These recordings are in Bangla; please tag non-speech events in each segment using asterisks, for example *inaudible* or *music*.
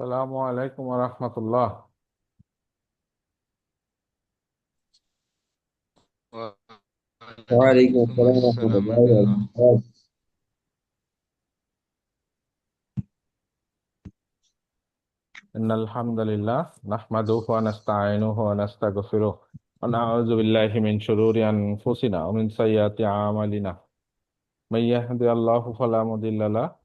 السلام عليكم ورحمة الله. وعليكم السلام ورحمة الله ورحمة الله. وبركاته إن الحمد لله نحمده ونستعينه ونستغفره ونعوذ بالله من شرور أنفسنا ومن سيئات أعمالنا. من يهدي الله فلا مضل له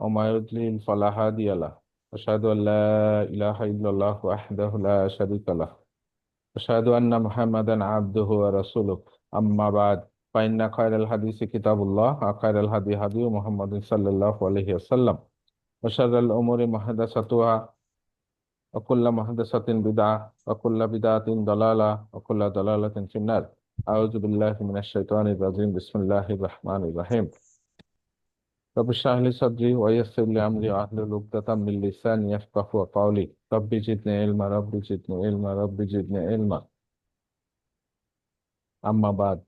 وما يضلل فلا هادي له. أشهد أن لا إله إلا الله وحده لا شريك له أشهد أن محمدا عبده ورسوله أما بعد فإن خير الحديث كتاب الله وخير الهدي هدي محمد صلى الله عليه وسلم وشر الأمور محدثاتها وكل محدثة بدعة وكل بدعة ضلالة وكل ضلالة في النار أعوذ بالله من الشيطان الرجيم بسم الله الرحمن الرحيم رب اشرح لي صدري ويسر لي أمري واحلل عقدة من لساني يفقهوا قولي رب زدني علما رب زدني علما رب زدني علما أما بعد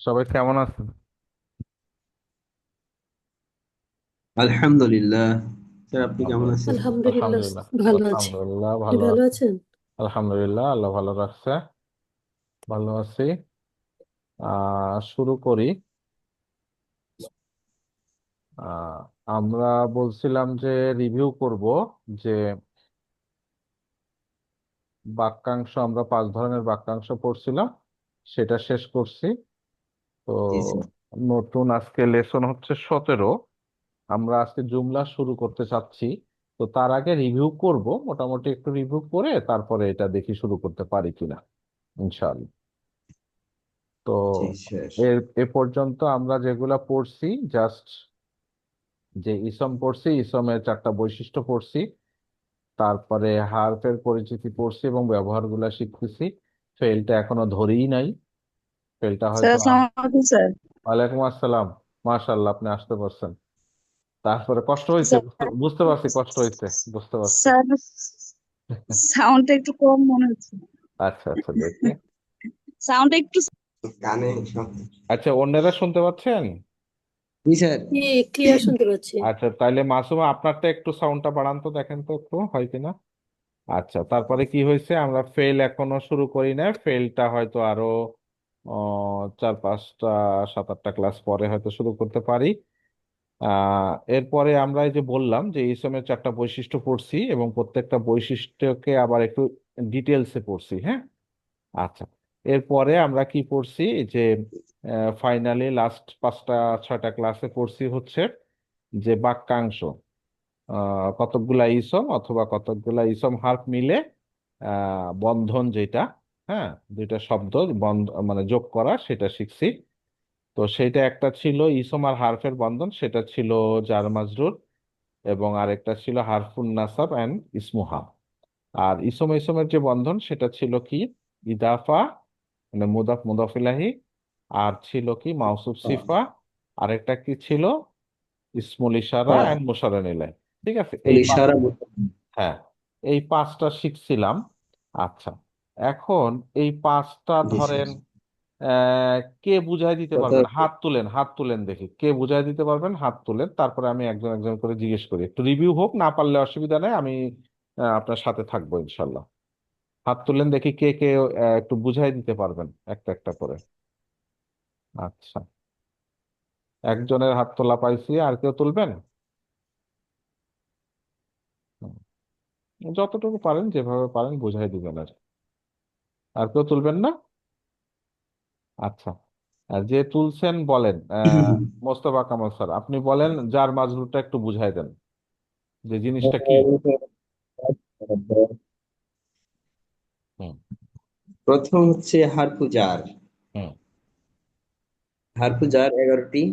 সবাই কেমন আছেন আলহামদুলিল্লাহ স্যার আপনি কেমন আছেন আলহামদুলিল্লাহ আলহামদুলিল্লাহ ভালো আছি আলহামদুলিল্লাহ আপনি ভালো ভালো আছি আছেন আলহামদুলিল্লাহ আল্লাহ ভালো রাখছে ভালো আছি আহ শুরু করি আহ আমরা বলছিলাম যে রিভিউ করব যে বাক্যাংশ আমরা পাঁচ ধরনের বাক্যাংশ পড়ছিলাম সেটা শেষ করছি। তো নতুন আজকে লেসন হচ্ছে সতেরো। আমরা আজকে জুমলা শুরু করতে চাচ্ছি। তো তার আগে রিভিউ করব মোটামুটি একটু রিভিউ করে তারপরে এটা দেখি শুরু করতে পারি কিনা ইনশাআল্লাহ। তো এর এ পর্যন্ত আমরা যেগুলা পড়ছি জাস্ট যে ইসম পড়ছি ইসমের চারটা বৈশিষ্ট্য পড়ছি তারপরে হার্ফের পরিচিতি পড়ছি এবং ব্যবহারগুলা শিখতেছি। ফেলটা এখনও ধরেই নাই। ফেলটা স্যার হয়তো স্যার। ওয়ালাইকুম আসসালাম। মাশাআল্লাহ আপনি আসতে পারছেন। তারপরে কষ্ট হয়েছে বুঝতে বুঝতে পারছি কষ্ট হয়েছে বুঝতে পারছি। স্যার সাউন্ডটা একটু কম মনে হচ্ছে। আচ্ছা আচ্ছা দেখি। সাউন্ডটা একটু কানে আচ্ছা অন্যরা শুনতে পাচ্ছেন? জি স্যার ক্লিয়ার শুনতে পাচ্ছি। আচ্ছা তাইলে মাসুমা আপনারটা একটু সাউন্ডটা বাড়ান তো দেখেন তো একটু হয় কিনা? আচ্ছা তারপরে কি হয়েছে? আমরা ফেল এখনও শুরু করি না ফেলটা হয়তো আরও চার পাঁচটা সাত আটটা ক্লাস পরে হয়তো শুরু করতে পারি। আহ এরপরে আমরা এই যে বললাম যে এই ইসমের চারটা বৈশিষ্ট্য পড়ছি এবং প্রত্যেকটা বৈশিষ্ট্যকে আবার একটু ডিটেলসে পড়ছি হ্যাঁ? আচ্ছা এরপরে আমরা কি পড়ছি? যে ফাইনালি লাস্ট পাঁচটা, ছয়টা ক্লাসে পড়ছি হচ্ছে যে বাক্যাংশ। কতকগুলা ইসম অথবা কতকগুলা ইসম হার্ফ মিলে বন্ধন যেটা হ্যাঁ দুইটা শব্দ বন্ধ মানে যোগ করা, সেটা শিখছি। তো সেটা একটা ছিল ইসম আর হারফের বন্ধন, সেটা ছিল জার মাজরুর এবং আরেকটা ছিল হারফুন নাসাব অ্যান্ড ইসমুহা। আর ইসম ইসমের যে বন্ধন, সেটা ছিল কি? ইদাফা মানে মুদাফ মুদাফ ইলাহি আর ছিল কি মাউসুফ সিফা। আরেকটা কি ছিল? ইসমুল ইশারা হ্যাঁ। অ্যান্ড মুশাররন ইলাহি ঠিক আছে? এই পাঁচ ইশারা হ্যাঁ। এই পাঁচটা শিখছিলাম। আচ্ছা। এখন এই পাঁচটা জি ধরেন আহ, কে বুঝাই দিতে পারবেন? হাত তুলেন হাত তুলেন দেখি। কে বুঝাই দিতে পারবেন? হাত তুলেন। তারপরে আমি একজন একজন করে জিজ্ঞেস করি। একটু রিভিউ হোক না পারলে অসুবিধা নেই। আমি আহ, আপনার সাথে থাকব ইনশাল্লাহ। হাত তুললেন দেখি কে কে একটু বুঝাই দিতে পারবেন একটা একটা করে। আচ্ছা। একজনের হাত তোলা পাইছি আর কেউ তুলবেন? যতটুকু পারেন যেভাবে পারেন বুঝাই দিবেন আর। আর কেউ তুলবেন না? আচ্ছা। আর যে তুলছেন বলেন আহ *clears throat* মোস্তফা কামাল স্যার আপনি বলেন যার মাজরুরটা একটু বুঝাই দেন। যে জিনিসটা কি? হুম প্রথম হচ্ছে হারফু জার হুম। হারফু এগারোটি।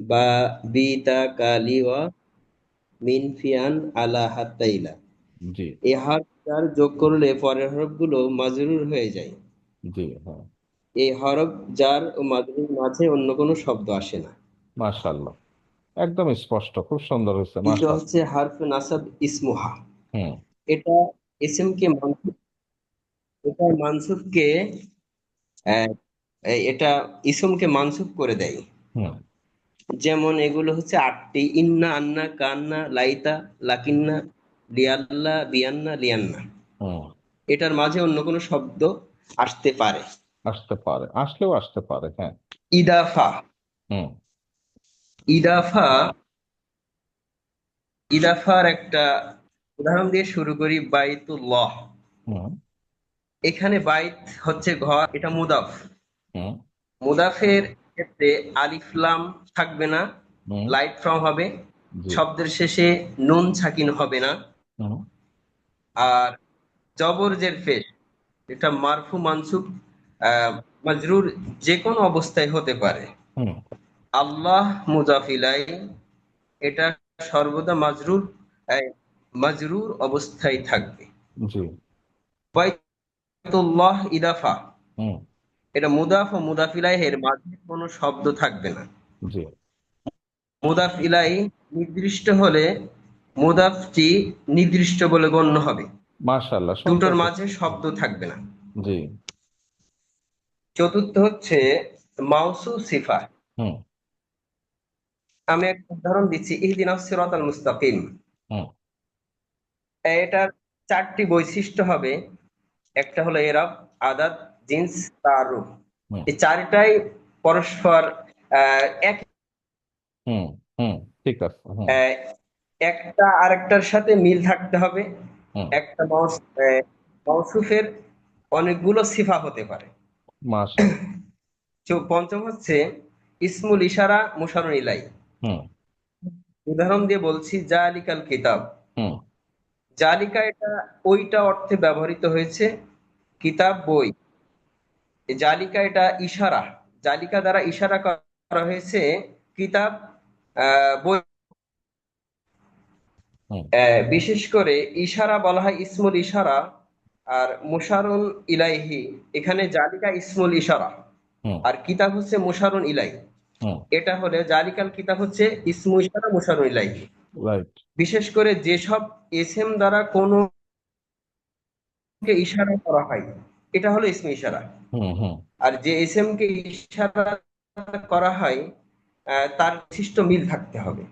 বা বিতা কালি ওয়া মিন ফিয়ান আলা হাত্তাইলা। জি। এই জার যোগ করলে পরের হরফগুলো মাজরুর হয়ে যায়। জি হ্যাঁ। এই হরফ জার ও মাজরুর মাঝে অন্য কোনো শব্দ আসে না। মাশাআল্লাহ। একদম স্পষ্ট খুব সুন্দর হয়েছে মাশাআল্লাহ। হচ্ছে হারফ নাসাব ইসমুহা। হুম। এটা ইসমকে মানসুব এটা মানসুবকে আহ, এটা ইসমকে মানসুব করে দেয়। যেমন এগুলো হচ্ছে আটটি ইন্না আন্না কান্না লাইতা লাকিন্না লিয়াল্লা বিয়ান্না লিয়ান্না। এটার মাঝে অন্য কোনো শব্দ আসতে পারে। আসতে পারে আসলেও আসতে পারে হ্যাঁ। ইদাফা। হুম। ইদাফা ইদাফার একটা উদাহরণ দিয়ে শুরু করি বাইতুল্লাহ। এখানে বাইত হচ্ছে ঘর এটা মুদাফ। মুদাফের ক্ষেত্রে আলিফলাম থাকবে না লাইট ফ্রম হবে শব্দের শেষে নুন ছাকিন হবে না। আর জবর জের পেশ এটা মারফু মানসুব আহ, মাজরুর যে কোনো অবস্থায় হতে পারে। আল্লাহ মুজাফিলাই এটা সর্বদা মাজরুর মাজরুর অবস্থায় থাকবে। ইদাফা। এটা মুদাফ ও মাঝে কোনো শব্দ থাকবে না। জি। মুদাফ ইলাই নির্দিষ্ট হলে মুদাফটি নির্দিষ্ট বলে গণ্য হবে। মাশাআল্লাহ দুটোর মাঝে শব্দ থাকবে না। জি। চতুর্থ হচ্ছে মাউসু সিফা। হুম। আমি একটা উদাহরণ দিচ্ছি ইহদিনাস সিরাতাল মুস্তাকিম। হুম। এটার চারটি বৈশিষ্ট্য হবে একটা হলো এরাব আদাদ জিন্স তারুফ এই চারটাই পরস্পর এক হুম হুম ঠিক আছে একটা আরেকটার সাথে মিল থাকতে হবে। একটা মাউসুফের অনেকগুলো সিফা হতে পারে। পঞ্চম হচ্ছে ইসমুল ইশারা মুশারুন ইলাই হুম। উদাহরণ দিয়ে বলছি জালিকাল কিতাব। হুম। জালিকা এটা ওইটা অর্থে ব্যবহৃত হয়েছে কিতাব বই। জালিকা এটা ইশারা। জালিকা দ্বারা ইশারা করা হয়েছে কিতাব আহ, বই। বিশেষ করে ইশারা বলা হয় ইসমুল ইশারা আর মুশারুন ইলাইহি। এখানে জালিকা ইসমুল ইশারা। আর কিতাব হচ্ছে মুশারুন ইলাই এটা হলে জালিকাল কিতাব হচ্ছে ইসমু ইশারা মুশারুন ইলাইহি। বিশেষ করে যেসব এসএম দ্বারা কোনো কে ইশারা করা হয় এটা হলো ইসমে ইশারা। হুম হুম। আর যে এসএম কে ইশারা করা হয় তার বিশিষ্ট মিল থাকতে হবে।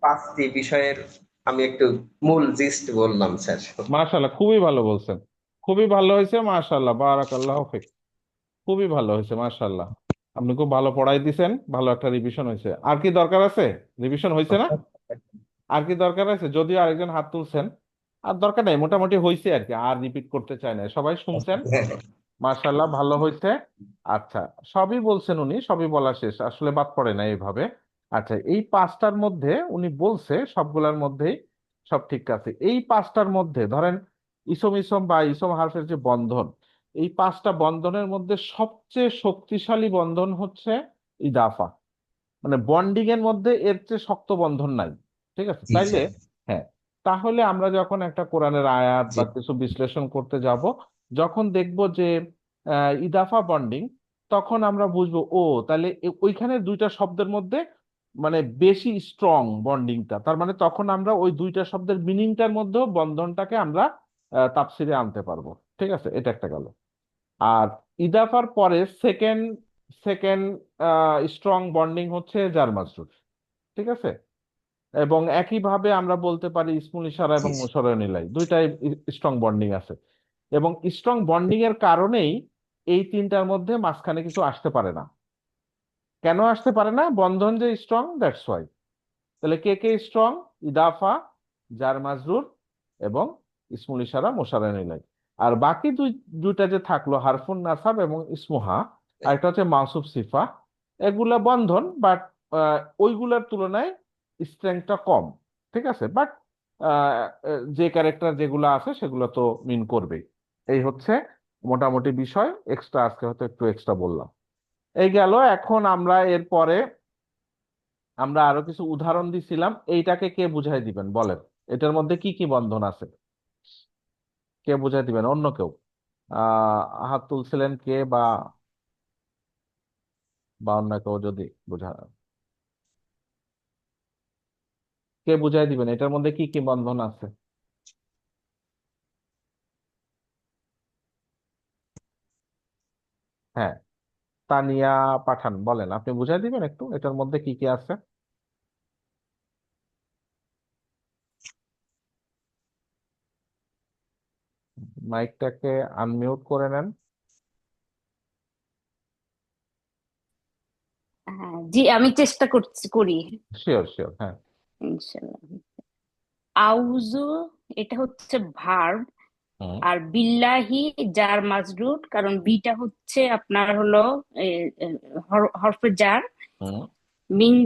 পাঁচটি বিষয়ের আমি একটু মূল জিস্ট বললাম স্যার। মাশাআল্লাহ খুবই ভালো বলছেন। খুবই ভালো হয়েছে মাশাআল্লাহ বারাকাল্লাহ ফিক। খুবই ভালো হয়েছে মাশাআল্লাহ। আপনি খুব ভালো পড়াই দিছেন ভালো একটা রিভিশন হয়েছে। আর কি দরকার আছে? রিভিশন হয়েছে না? আর কি দরকার আছে? যদিও আরেকজন হাত তুলছেন আর দরকার নাই মোটামুটি হয়েছে আর কি আর রিপিট করতে চাই না সবাই শুনছেন? *laughs* মাশাআল্লাহ ভালো হয়েছে আচ্ছা সবই বলছেন উনি সবই বলা শেষ আসলে বাদ পড়ে না এইভাবে আচ্ছা এই পাঁচটার মধ্যে উনি বলছে সবগুলার মধ্যেই সব ঠিক আছে। এই পাঁচটার মধ্যে ধরেন ইসম ইসম বা ইসম হারফের যে বন্ধন এই পাঁচটা বন্ধনের মধ্যে সবচেয়ে শক্তিশালী বন্ধন হচ্ছে ইদাফা। মানে বন্ডিং এর মধ্যে এর চেয়ে শক্ত বন্ধন নাই ঠিক আছে? তাইলে হ্যাঁ তাহলে আমরা যখন একটা কোরআনের আয়াত বা কিছু বিশ্লেষণ করতে যাব যখন দেখব যে ইদাফা বন্ডিং তখন আমরা বুঝব ও তাহলে ওইখানে দুইটা শব্দের মধ্যে মানে বেশি স্ট্রং বন্ডিংটা তার মানে তখন আমরা ওই দুইটা শব্দের মিনিংটার মধ্যেও বন্ধনটাকে আমরা আহ, তাফসিরে আনতে পারব ঠিক আছে? এটা একটা গেল। আর ইদাফার পরে সেকেন্ড সেকেন্ড স্ট্রং বন্ডিং হচ্ছে জার মাজরুর ঠিক আছে? এবং একইভাবে আমরা বলতে পারি ইসমুল ইশারা এবং মুশাররহ ইলাই দুইটাই স্ট্রং বন্ডিং আছে। এবং স্ট্রং বন্ডিং এর কারণেই এই তিনটার মধ্যে মাঝখানে কিছু আসতে পারে না। কেন আসতে পারে না? বন্ধন যে স্ট্রং দ্যাটস ওয়াই তাহলে কে কে স্ট্রং ইদাফা জার মাজরুর এবং ইসমুল ইশারা মুশাররহ ইলাই আর বাকি দুই দুইটা যে থাকল হারফুন নাসাব এবং ইসমুহা আরেকটা হচ্ছে মাউসুফ সিফা। এগুলা বন্ধন বাট ওইগুলার তুলনায় স্ট্রেংথটা কম, ঠিক আছে? বাট যে ক্যারেক্টার যেগুলো আছে সেগুলো তো মিন করবেই। এই হচ্ছে মোটামুটি বিষয়। এক্সট্রা আজকে হয়তো একটু এক্সট্রা বললাম। এই গেল, এখন আমরা এরপরে আমরা আরও কিছু উদাহরণ দিছিলাম। এইটাকে কে বুঝাই দিবেন? বলেন। এটার মধ্যে কি কি বন্ধন আছে? কে বুঝাই দিবেন? অন্য কেউ। আহ, হাত তুলছিলেন কে বা বা অন্য কেউ যদি বুঝা কে বুঝাই দিবেন? এটার মধ্যে কি কি বন্ধন আছে? হ্যাঁ তানিয়া পাঠান বলেন, আপনি বুঝাই দিবেন একটু? এটার মধ্যে কি কি আছে? মাইকটাকে আনমিউট করে নেন। হ্যাঁ জি আমি চেষ্টা করছি করি। শিওর শিওর হ্যাঁ। ইনশাল্লাহ। আউযু এটা হচ্ছে ভার্ব আর বিল্লাহি জার মাজরুর কারণ বিটা হচ্ছে আপনার হলো হরফে জার। মিন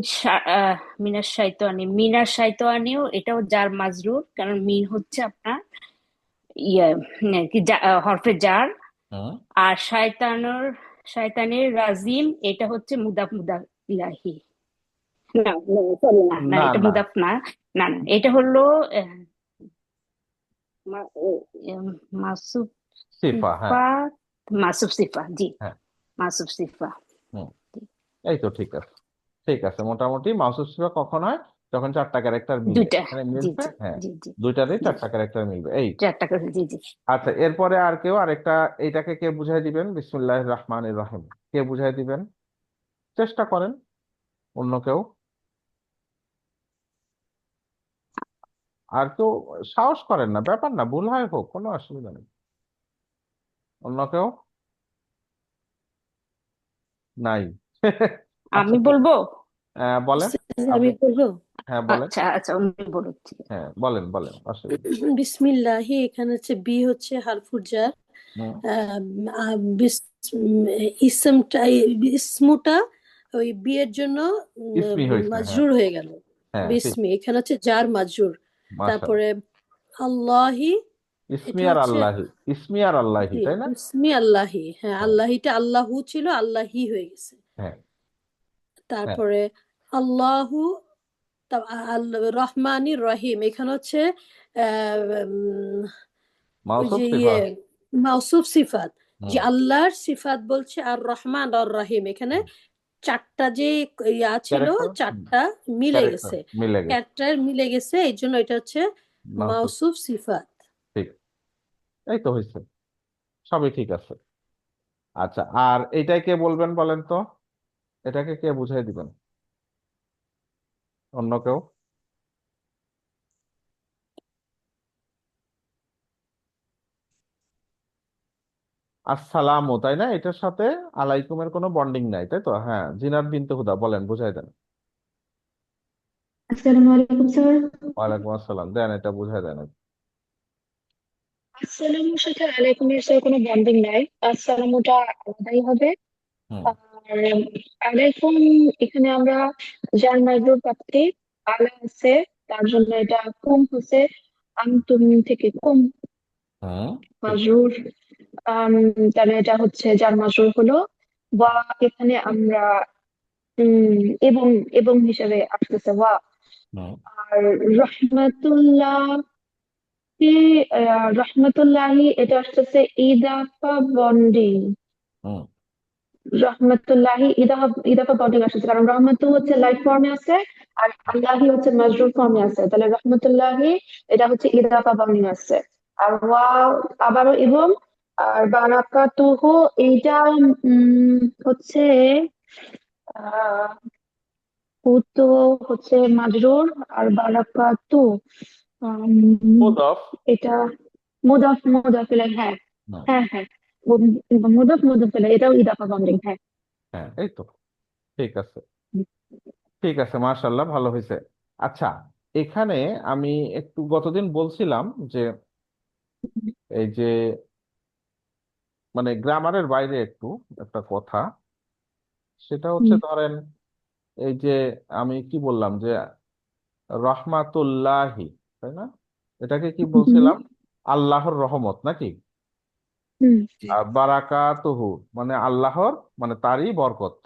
মিনার শাইতানি মিনার শাইতানিও এটাও জার মাজরুর কারণ মিন হচ্ছে আপনার ইয়ে হরফে জার। আর শায়তানুর শায়তানের রাজিম এটা হচ্ছে মুদাফ মুদাফ ইলাহি। না সরি না এটা মুদাফ না না না এটা হলো আহ, মাসুফ সিফা মাসুফ সিফা জি। হ্যাঁ। মাসুফ সিফা। হুম। এই তো ঠিক আছে। ঠিক আছে মোটামুটি মাউসুফ সিফা কখন হয়? যখন চারটা ক্যারেক্টার মিলে দুইটা। এখানে জি হ্যাঁ। জি জি। দুইটারই চারটা ক্যারেক্টার মিলবে। এই। চারটা জি জি। আচ্ছা এরপরে আর কেউ আরেকটা এইটাকে কে বুঝাই দিবেন? বিসমিল্লাহির রহমানির রহিম। কে বুঝাই দিবেন? চেষ্টা করেন। অন্য কেউ। আর কেউ সাহস করেন না। ব্যাপার না ভুল হয় হোক কোনো অসুবিধা নেই। অন্য কেউ? নাই। আমি আচ্ছা বলব? আহ, বলেন। আমি বলব? হ্যাঁ বলেন। আচ্ছা আচ্ছা বলুন। ঠিক আছে হ্যাঁ বলেন বলেন অসুবিধা বিসমিল্লাহি এখানে হচ্ছে বি হচ্ছে হারফুর জার। ইসমটা ইসমুটা ওই বি এর জন্য ইসমি হয়েছে হ্যাঁ। মাজরুর হয়ে গেল। হ্যাঁ বিসমি এখানে হচ্ছে জার মাজরুর। তারপরে আল্লাহি ইসমি আর আল্লাহি। ইসমি আর আল্লাহি তাই না? ইসমি আল্লাহি হ্যাঁ হ্যাঁ। আল্লাহিটা আল্লাহু ছিল আল্লাহি হয়ে গেছে। তারপরে আল্লাহু রহমানির রহিম। এখানে হচ্ছে মাউসুফ ইয়ে মাউসুফ সিফাত। যে আল্লাহর সিফাত বলছে আর রহমান আর রহিম। এখানে চারটা যে ইয়া ছিল চারটা মিলে গেছে। ক্যারেক্টার মিলে গেছে এই জন্য এটা হচ্ছে মাউসুফ। সিফাত। ঠিক। এই তো হয়েছে। সবই ঠিক আছে। আচ্ছা আর এইটাই কে বলবেন বলেন তো? এটাকে কে বুঝাই দিবেন? অন্য কেউ? আসসালামু তাই না? এটার সাথে আলাইকুমের কোনো বন্ডিং নাই তাই তো? হ্যাঁ জিনাত বিনতে হুদা বলেন বুঝাই দেন। আসসালামু আলাইকুম স্যার। ওয়ালাইকুম আসসালাম দেন এটা বুঝাই দেন। আসসালামুর সাথে আলাইকুমের স্যার কোনো বন্ডিং নাই। আসসালামুটা আলাদাই হবে। হুম। আর আলাইকুম এখানে আমরা মাজরুর পাচ্ছি আলা আছে তার জন্য এটা কুম হচ্ছে। আনতুম থেকে কুম। মাজরুর আম, তাহলে এটা হচ্ছে যার মাজরুর হলো। ওয়া এখানে আমরা উম এবং এবং হিসাবে আসতেছে ওয়া। আর রহমাতুল্লাহ রহমতুল্লাহি এটা আসতেছে ইদাফা বন্ডিং হুম রহমতুল্লাহি ইদাফা ইদাফা বন্ডিং আসতেছে কারণ রহমতু হচ্ছে লাইট ফর্মে আছে আর আল্লাহি হচ্ছে মাজরুর ফর্মে আছে। তাহলে রহমতুল্লাহি এটা হচ্ছে ইদাফা বন্ডিং আছে আর ওয়া আবারও এবং আর বারাকাতুহু এইটা হচ্ছে আহ তো হচ্ছে মাজরুর আর বারাকাতু মুদফ। এটা মুদাফ মুদাফ হ্যাঁ। হ্যাঁ হ্যাঁ। মুদাফ মুদাফ ইলাইহি এটাও বন্ডিং হ্যাঁ। হ্যাঁ এই তো। ঠিক আছে। ঠিক আছে মার্শাল্লাহ ভালো হয়েছে। আচ্ছা এখানে আমি একটু গতদিন বলছিলাম যে এই যে মানে গ্রামারের বাইরে একটু একটা কথা। সেটা হচ্ছে ধরেন এই যে আমি কি বললাম যে রহমাতুল্লাহি তাই না? এটাকে কি বলছিলাম? আল্লাহর রহমত নাকি? বারাকাতুহু মানে আল্লাহর মানে তারই বরকত।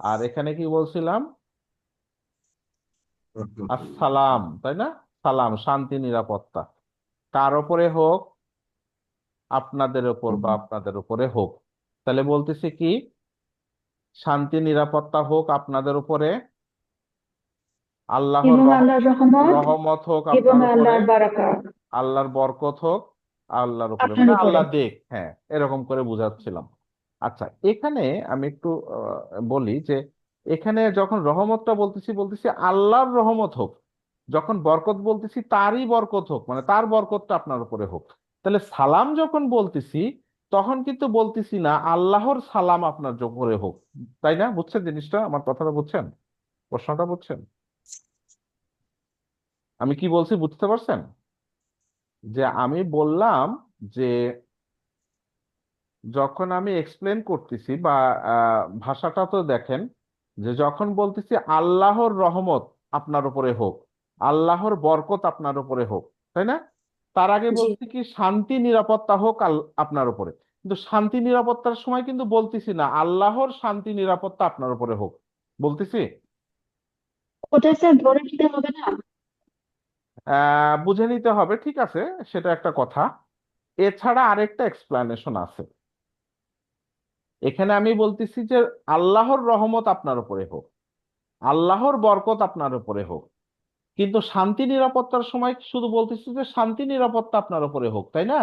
আর এখানে কি বলছিলাম? আসসালাম তাই না? সালাম শান্তি নিরাপত্তা। কার ওপরে হোক আপনাদের ওপর বা আপনাদের উপরে হোক। তাহলে বলতেছি কি? শান্তি নিরাপত্তা হোক আপনাদের উপরে। আল্লাহর রহমত রহমত হোক আপনার উপরে। আল্লাহর বরকত হোক। আল্লাহর উপরে মানে আল্লাহ দেখ হ্যাঁ এরকম করে বুঝাচ্ছিলাম। আচ্ছা এখানে আমি একটু বলি যে এখানে যখন রহমতটা বলতেছি বলতেছি আল্লাহর রহমত হোক যখন বরকত বলতেছি তারই বরকত হোক মানে তার বরকতটা আপনার উপরে হোক তাহলে সালাম যখন বলতেছি তখন কিন্তু বলতেছি না আল্লাহর সালাম আপনার উপরে হোক। তাই না? বুঝছেন জিনিসটা? আমার কথাটা বুঝছেন? প্রশ্নটা বুঝছেন? আমি কি বলছি বুঝতে পারছেন? যে আমি বললাম যে যখন আমি এক্সপ্লেন করতেছি বা ভাষাটা তো দেখেন যে যখন বলতেছি আল্লাহর রহমত আপনার উপরে হোক আল্লাহর বরকত আপনার উপরে হোক তাই না? তার আগে বলছি কি শান্তি নিরাপত্তা হোক আপনার উপরে। কিন্তু শান্তি নিরাপত্তার সময় কিন্তু বলতেছি না আল্লাহর শান্তি নিরাপত্তা আপনার উপরে হোক। বলতেছি? ওটা স্যার ধরে নিতে হবে না? বুঝে নিতে হবে, ঠিক আছে? সেটা একটা কথা। এছাড়া আরেকটা এক্সপ্লানেশন আছে। এখানে আমি বলতেছি যে আল্লাহর রহমত আপনার উপরে হোক, আল্লাহর বরকত আপনার উপরে হোক, কিন্তু শান্তি, নিরাপত্তার সময় শুধু বলতেছি যে শান্তি, নিরাপত্তা আপনার উপরে হোক, তাই না?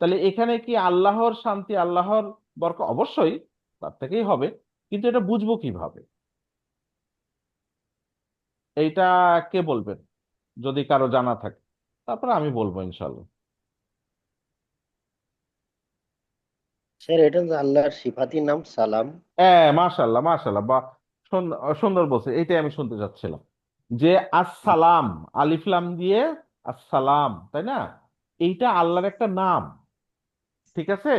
তাহলে এখানে কি আল্লাহর শান্তি, আল্লাহর বরকত? অবশ্যই, তার থেকেই হবে, কিন্তু এটা বুঝব কীভাবে? এইটা কে বলবেন? যদি কারও জানা থাকে তারপরে আমি বলব ইনশাল্লাহ স্যার এটা আল্লাহর সিফাতির নাম সালাম। হ্যাঁ মাশাল্লাহ মাশাল্লাহ বা সুন্দর বলছে এইটাই আমি শুনতে চাচ্ছিলাম। যে আসসালাম আলিফ লাম দিয়ে আসসালাম তাই না? এইটা আল্লাহর একটা নাম ঠিক আছে?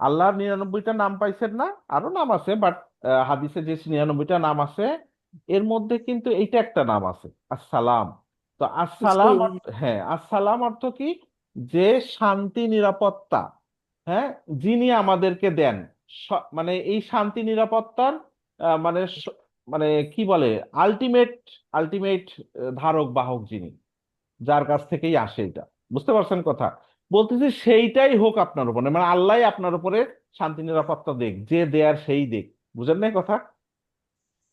আল্লাহর নিরানব্বইটা নাম পাইছেন না? আরও নাম আছে বাট হাদিসে যে নিরানব্বইটা নাম আছে এর মধ্যে কিন্তু এইটা একটা নাম আছে আসসালাম। তো আসসালাম হ্যাঁ আসসালাম অর্থ কি? যে শান্তি নিরাপত্তা হ্যাঁ যিনি আমাদেরকে দেন। মানে এই শান্তি নিরাপত্তার মানে মানে কি বলে? আলটিমেট আলটিমেট ধারক বাহক যিনি যার কাছ থেকেই আসে এটা। বুঝতে পারছেন কথা? বলতেছি সেইটাই হোক আপনার উপরে মানে আল্লাহ আপনার উপরে শান্তি নিরাপত্তা দেখ যে দেয়ার সেই দেখ। বুঝেন নাই কথা?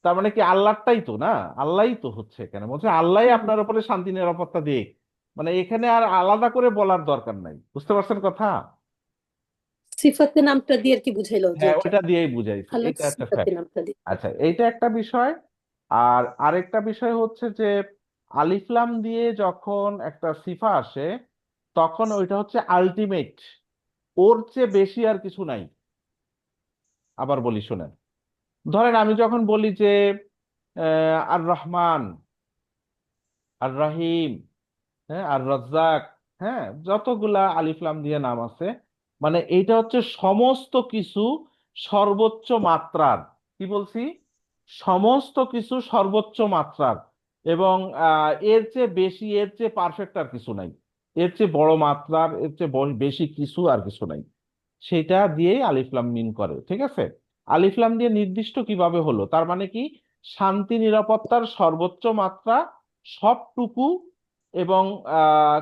তার মানে কি আল্লাহটাই তো না? আল্লাহই তো হচ্ছে এখানে। বলছে আল্লাহ আপনার উপরে শান্তি নিরাপত্তা দেখ মানে এখানে আর আলাদা করে বলার দরকার নাই। বুঝতে পারছেন কথা? সিফাতে নামটা দিয়ে আর কি বুঝাইলো হ্যাঁ ওটা দিয়েই বুঝাইছে। এটা একটা ফ্যাক্ট আচ্ছা এইটা একটা বিষয়। আর আরেকটা বিষয় হচ্ছে যে আলিফ লাম দিয়ে যখন একটা সিফা আসে তখন ওইটা হচ্ছে আলটিমেট ওর চেয়ে বেশি আর কিছু নাই। আবার বলি শুনেন। ধরেন আমি যখন বলি যে আর রহমান আর রহিম হ্যাঁ আর রাজ্জাক হ্যাঁ যতগুলা আলিফ লাম দিয়ে নাম আছে মানে এইটা হচ্ছে সমস্ত কিছু সর্বোচ্চ মাত্রার। কি বলছি? সমস্ত কিছু সর্বোচ্চ মাত্রার এবং এর চেয়ে বেশি, এর চেয়ে পারফেক্ট আর কিছু নাই। এর চেয়ে বড় মাত্রার, এর চেয়ে বেশি কিছু আর কিছু নাই। সেটা দিয়েই আলিফ লাম মিন করে, ঠিক আছে? আলিফ লাম দিয়ে নির্দিষ্ট কীভাবে হলো? তার মানে কি? শান্তি, নিরাপত্তার সর্বোচ্চ মাত্রা সবটুকু এবং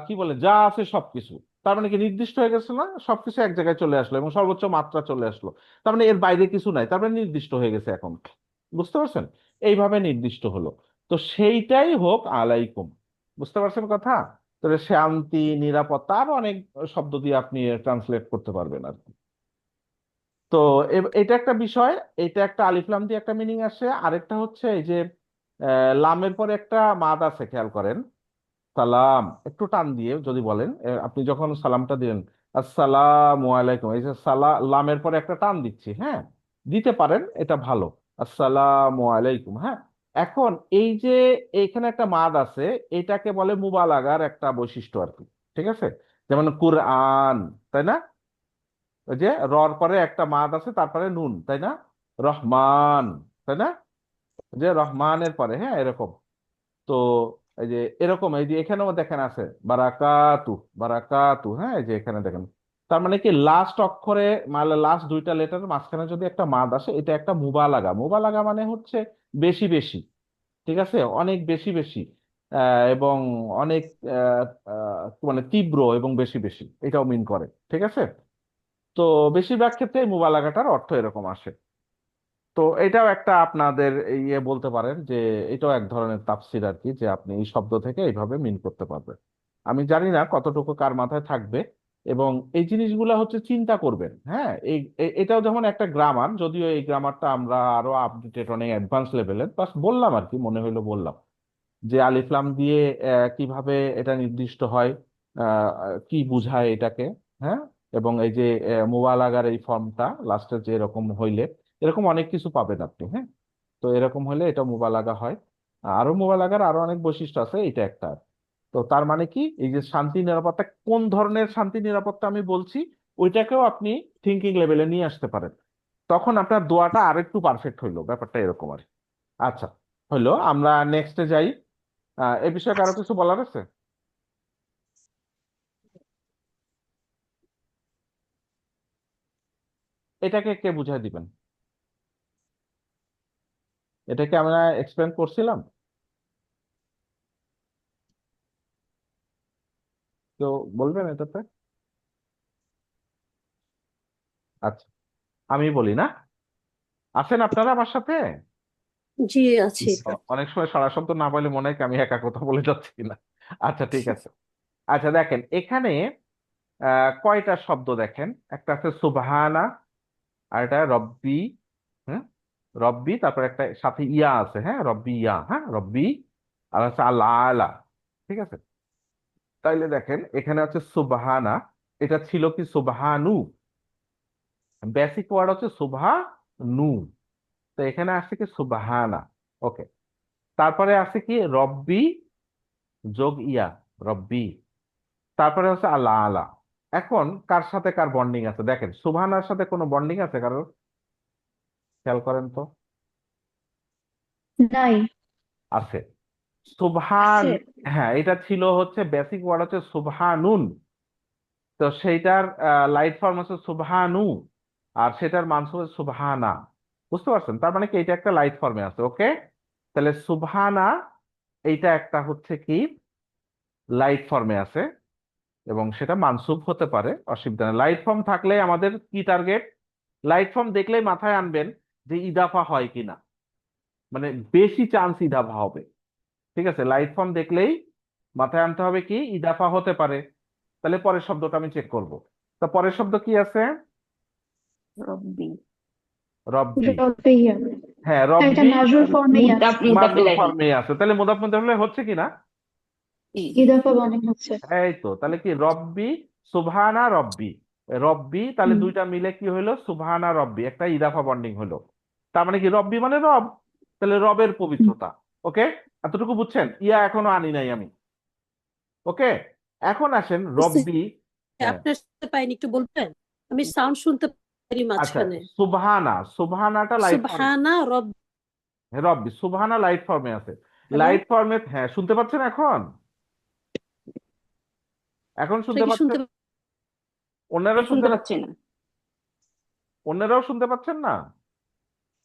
কি বলে, যা আছে সবকিছু। তার মানে কি? নির্দিষ্ট হয়ে গেছে না? সবকিছু এক জায়গায় চলে আসলো এবং সর্বোচ্চ মাত্রা চলে আসলো। তার মানে এর বাইরে কিছু নাই। তার মানে নির্দিষ্ট হয়ে গেছে এখন। বুঝতে পারছেন? এইভাবে নির্দিষ্ট হলো। তো সেইটাই হোক, আলাইকুম। বুঝতে পারছেন কথা? তাহলে শান্তি, নিরাপত্তা আরও অনেক শব্দ দিয়ে আপনি ট্রান্সলেট করতে পারবেন আর কি। তো এটা একটা বিষয়, এটা একটা আলিফ লাম দিয়ে একটা মিনিং আসে। আরেকটা হচ্ছে এই যে লামের পরে একটা মাদ আছে, খেয়াল করেন। সালাম, একটু টান দিয়ে যদি বলেন। আপনি যখন সালামটা দিলেন, আসসালামু আলাইকুম, এই যে সালা, লামের পরে একটা টান দিচ্ছি হ্যাঁ? দিতে পারেন, এটা ভালো। আসসালামু আলাইকুম হ্যাঁ? এখন এই যে এইখানে একটা মাদ আছে, এটাকে বলে মুবালাগার একটা বৈশিষ্ট্য আর কি, ঠিক আছে? যেমন কুরআন, তাই না? ওই যে রর পরে একটা মাদ আছে তারপরে নুন, তাই না? রহমান, তাই না? যে রহমানের পরে হ্যাঁ এরকম। তো এই যে এরকম, এই যে এখানেও দেখেন আছে, বারাকাতু বারাকাতু হ্যাঁ এই যে এখানে দেখেন। তার মানে কি লাস্ট অক্ষরে মানে লাস্ট দুইটা লেটার মাঝখানে যদি একটা মাদ আসে, এটা একটা মুবালাগা। মুবালাগা মানে হচ্ছে বেশি বেশি, ঠিক আছে? অনেক বেশি বেশি এবং অনেক মানে তীব্র এবং বেশি বেশি, এটাও মিন করে, ঠিক আছে? তো বেশিরভাগ ক্ষেত্রে মুবালাগাটার অর্থ এরকম আসে। তো এটাও একটা আপনাদের ইয়ে বলতে পারেন যে, এটাও এক ধরনের তাফসির আর কি, যে আপনি এই শব্দ থেকে এইভাবে মিন করতে পারবেন। আমি জানি না কতটুকু কার মাথায় থাকবে এবং এই জিনিসগুলো হচ্ছে চিন্তা করবেন হ্যাঁ? এই এটাও যেমন একটা গ্রামার যদিও এই গ্রামারটা আমরা আরও আপডেটেড অনেক অ্যাডভান্স লেভেলের বাস বললাম আর কি, মনে হইল বললাম যে আলিফ লাম দিয়ে কীভাবে এটা নির্দিষ্ট হয় কি বুঝায় এটাকে হ্যাঁ? এবং এই যে আহ, মুবালাগার এই ফর্মটা লাস্টে যে এরকম হইলে এরকম অনেক কিছু পাবেন আপনি হ্যাঁ? তো এরকম হলে এটা মুবালাগা হয়। আরও মুবালাগার আরও অনেক বৈশিষ্ট্য আছে এটা একটা। তো তার মানে কি এই যে শান্তি নিরাপত্তা কোন ধরনের শান্তি নিরাপত্তা আমি বলছি ওইটাকেও আপনি থিঙ্কিং লেভেলে নিয়ে আসতে পারেন। তখন আপনার দোয়াটা আরেকটু পারফেক্ট হইল ব্যাপারটা এরকম আর। আচ্ছা হইল আমরা নেক্সটে যাই। এ বিষয়ে কারও কিছু বলার আছে? এটাকে কে বুঝাই দিবেন? এটাকে আমরা এক্সপ্লেন করছিলাম। তো বলবেন এটাতে? আচ্ছা আমি বলি না? আছেন আপনারা আমার সাথে? জি আছি। অনেক সময় সারা শব্দ না বলে মনে হয় আমি একা কথা বলে যাচ্ছি কিনা আচ্ছা ঠিক আছে। আচ্ছা দেখেন এখানে আহ, কয়টা শব্দ দেখেন? একটা আছে সুবহানা আর এটা রব্বি হ্যাঁ? রব্বি, তারপর একটা সাথে ইয়া আছে হ্যাঁ? রব্বি ইয়া হ্যাঁ? রব্বি, আর আছে আল আলা, ঠিক আছে? তাইলে দেখেন, এখানে হচ্ছে সুবাহানা, এটা ছিল কি সুবাহানু? বেসিক ওয়ার্ড হচ্ছে সুবহানু। তো এখানে আসছে কি সুবাহানা ওকে তারপরে আছে কি রব্বি যোগ ইয়া, রব্বি। তারপরে হচ্ছে আল্লাহ আলা। এখন কার সাথে কার বন্ডিং আছে? দেখেন সুবহানার সাথে কোনো বন্ডিং আছে কারোর? খেয়াল করেন তো। নাই। আছে। সুবহান হ্যাঁ এটা ছিল হচ্ছে বেসিক ওয়ার্ড হচ্ছে সুবহানুন। তো সেইটার লাইট ফর্ম হচ্ছে সুবহানু আর সেটার মানস হচ্ছে সুবহানা। বুঝতে পারছেন? তার মানে কি এটা একটা লাইট ফর্মে আছে ওকে তাহলে সুবহানা এইটা একটা হচ্ছে কি লাইট ফর্মে আছে। এবং সেটা মানসুব হতে পারে অসুবিধা নেই। লাইট ফর্ম থাকলে আমাদের কি টার্গেট লাইট ফর্ম দেখলেই মাথায় আনবেন যে ইদাফা হয় কিনা। মানে বেশি চান্স ইদাফা হবে। ঠিক আছে? লাইট ফর্ম দেখলেই মাথায় আনতে হবে কি? ইদাফা হতে পারে। তাহলে পরের শব্দটা আমি চেক করব। তা পরের শব্দ কি আছে? রব্বি রব্বি হ্যাঁ এটা রব্বি ফর্মে আছে। তাহলে মুদাফ মুদাফ হচ্ছে কি না জি ইদাফা বন্ডিং হচ্ছে। এই তো তাহলে কি রব্বি সুবহানা রব্বি। রব্বি তাহলে দুইটা মিলে কি হইল সুবহানা রব্বি একটা ইদাফা বন্ডিং হলো। তার মানে কি রব্বি মানে রব? তাহলে রবের পবিত্রতা ওকে? এতটুকু বুঝছেন? ইয়া এখনও আনি নাই আমি। ওকে? এখন আসেন রব্বি হ্যাঁ। আপনার সাথে পাইনি একটু বলবেন? আমি সাউন্ড শুনতে পারি আচ্ছা মাঝখানে। সুবহানা সুবহানাটা লাইট সুবহানা রব রব্বি সুবহানা লাইট ফর্মে আছে। লাইট ফর্মে হ্যাঁ শুনতে পাচ্ছেন এখন? এখন শুনতে পাচ্ছেন? অন্যরাও শুনতে শুনতে পাচ্ছেন পাচ্ছি না। অন্যরাও শুনতে পাচ্ছেন না?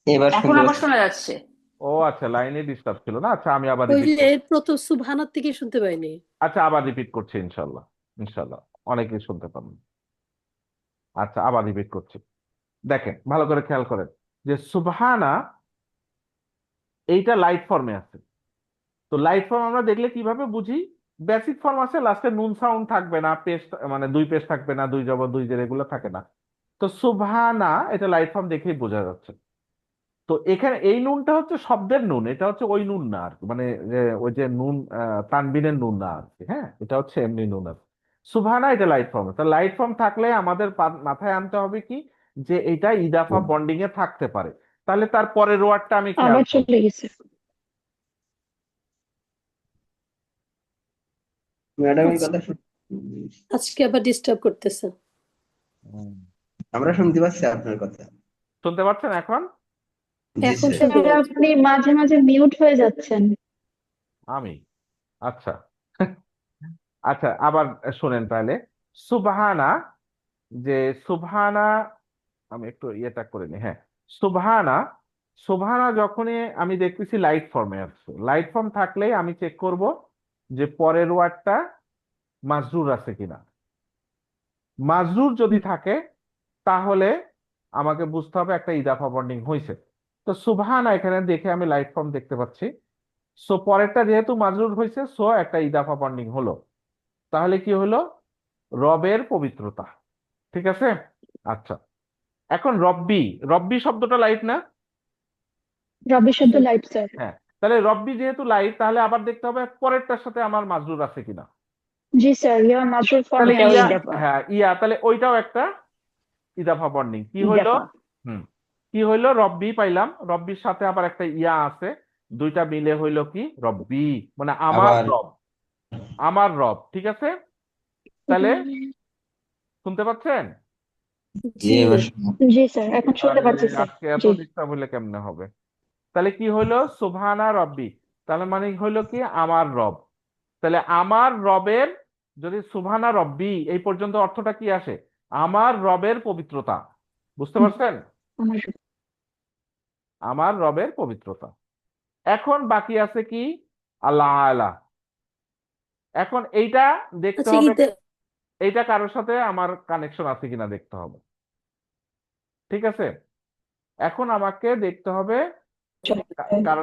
এবার এখন শুনতে আবার পাচ্ছি। শোনা যাচ্ছে। ও আচ্ছা লাইনে ডিস্টার্ব ছিল না? আচ্ছা আমি আবার ওই রিপিট যে করছি। প্রথম সুবহানার থেকে শুনতে পাইনি। আচ্ছা আবার রিপিট করছি ইনশাল্লাহ ইনশাল্লাহ। অনেকেই শুনতে পাবেন আচ্ছা আবার রিপিট করছি। দেখেন ভালো করে খেয়াল করেন যে সুবহানা এইটা লাইট ফর্মে আছে। তো লাইট ফর্ম আমরা দেখলে কীভাবে বুঝি? বেসিক ফর্ম আছে লাস্টে নুন সাউন্ড থাকবে না পেশ মানে দুই পেশ থাকবে না দুই জবর দুই জের এগুলো থাকে না। তো সুবহানা এটা লাইট ফর্ম দেখেই বোঝা যাচ্ছে। তো এখানে এই নুনটা হচ্ছে শব্দের নুন এটা হচ্ছে ওই নুন না আর মানে ওই যে নুন তানবিনের নুন না আর কি হ্যাঁ? এটা হচ্ছে এমনি নুন আর। সুবহানা এটা লাইট ফর্ম তো লাইট ফর্ম থাকলে আমাদের মাথায় আনতে হবে কি যে এটা ইদাফা বন্ডিং এ থাকতে পারে। তাহলে তার পরের ওয়ার্ডটা আমি খেয়াল আবার করব চলে গেছে ম্যাডাম এই আচ্ছা। কথা আজকে আবার ডিস্টার্ব করতেছে। আমরা শুনতে পাচ্ছি আপনার কথা। শুনতে পাচ্ছেন এখন? এখন আপনি মাঝে মাঝে মিউট হয়ে যাচ্ছেন। আমি? আচ্ছা। আচ্ছা আবার শুনেন তাহলে। সুবহানা যে সুবহানা আমি একটু ইয়েটা করে নিই হ্যাঁ। সুবহানা সুবহানা যখনই আমি দেখতেছি লাইট ফর্মে আসছে লাইট ফর্ম থাকলেই আমি চেক করব। যে পরের ওয়ার্ডটা মাজরুর আছে কিনা। মাজরুর যদি থাকে তাহলে আমাকে বুঝতে হবে একটা ইদাফা বন্ডিং হয়েছে তো সুবহানা এখানে দেখে আমি লাইট ফর্ম দেখতে পাচ্ছি। সো পরেরটা যেহেতু মাজরুর হয়েছে সো একটা ইদাফা বন্ডিং হলো। তাহলে কি হলো? রবের পবিত্রতা। ঠিক আছে? আচ্ছা। এখন রব্বি রব্বি শব্দটা লাইট না? রবি শব্দ লাইট স্যার হ্যাঁ। তাহলে রব্বি যেহেতু লাইট তাহলে আবার দেখতে হবে পরেরটার সাথে আমার মাজরুর আছে কিনা। জি স্যার ইয়া মাজরুর ইয়া আছে ইদাফা হ্যাঁ ইয়া তাহলে ওইটাও একটা ইদাফা বর্নিং। কি হইল? হুম। কি হইল? রব্বি পাইলাম। রব্বির সাথে আবার একটা ইয়া আছে। দুইটা মিলে হইল কি? রব্বি। মানে আমার রব। আমার রব ঠিক আছে? তাহলে শুনতে পাচ্ছেন? জি স্যার এখন শুনতে পাচ্ছি স্যার আজকে এত ডিস্টার্ব হলে কেমনে হবে? তাহলে কি হইল? সুবহানা রব্বি। তাহলে মানে হইল কি? আমার রব। তাহলে আমার রবের যদি সুবহানা রব্বি এই পর্যন্ত অর্থটা কি আসে? আমার রবের পবিত্রতা। বুঝতে পারছেন? আমার রবের পবিত্রতা। এখন বাকি আছে কি? আল্লাহ আলা। এখন এইটা দেখতে আচ্ছা হবে এইটা কারোর সাথে আমার কানেকশন আছে কিনা দেখতে হবে। ঠিক আছে? এখন আমাকে দেখতে হবে কা- কারোর